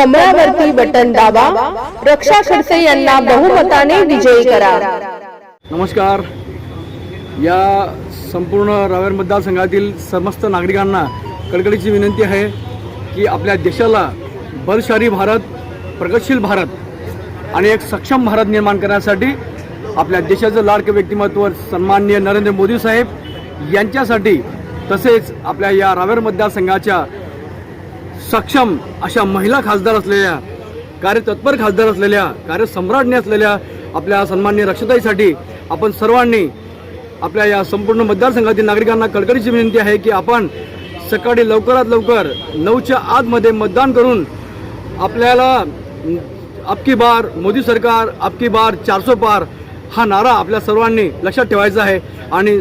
कमळावरती button दाबा. रक्षा खडसे यांना बहुमताने विजयी करा. नमस्कार. या संपूर्ण रावेर मतदारसंघातील समस्त नागरिकांना कडकडीची विनंती आहे की आपल्या देशाला बलशाली भारत प्रगतशील भारत आणि एक सक्षम भारत निर्माण करण्यासाठी आपल्या देशाचं लाडकं व्यक्तिमत्व सन्माननीय नरेंद्र मोदी साहेब यांच्यासाठी तसेच आपल्या या रावेर मतदारसंघाच्या सक्षम अशा महिला खासदार असलेल्या कार्यतत्पर खासदार असलेल्या कार्यसम्राज्ञी असलेल्या आपल्या सन्माननीय रक्षताईसाठी आपण सर्वांनी आपल्या या संपूर्ण मतदारसंघातील नागरिकांना कडकडीची विनंती आहे की आपण सकाळी लवकरात लवकर नऊच्या आतमध्ये मतदान करून आपल्याला अबकी बार मोदी सरकार अबकी बार चारसो पार हा नारा आपल्या सर्वांनी लक्षात ठेवायचा आहे. आणि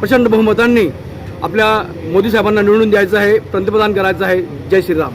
प्रचंड बहुमतांनी आपल्या मोदी साहेबांना निवडून द्यायचं आहे पंतप्रधान करायचं आहे. जय श्रीराम.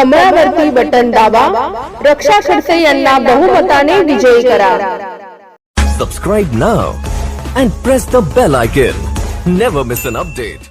कमळावरती बटन दाबा रक्षा खडसे यांना बहुमताने विजयी करा Subscribe now and press the bell icon. Never miss an update.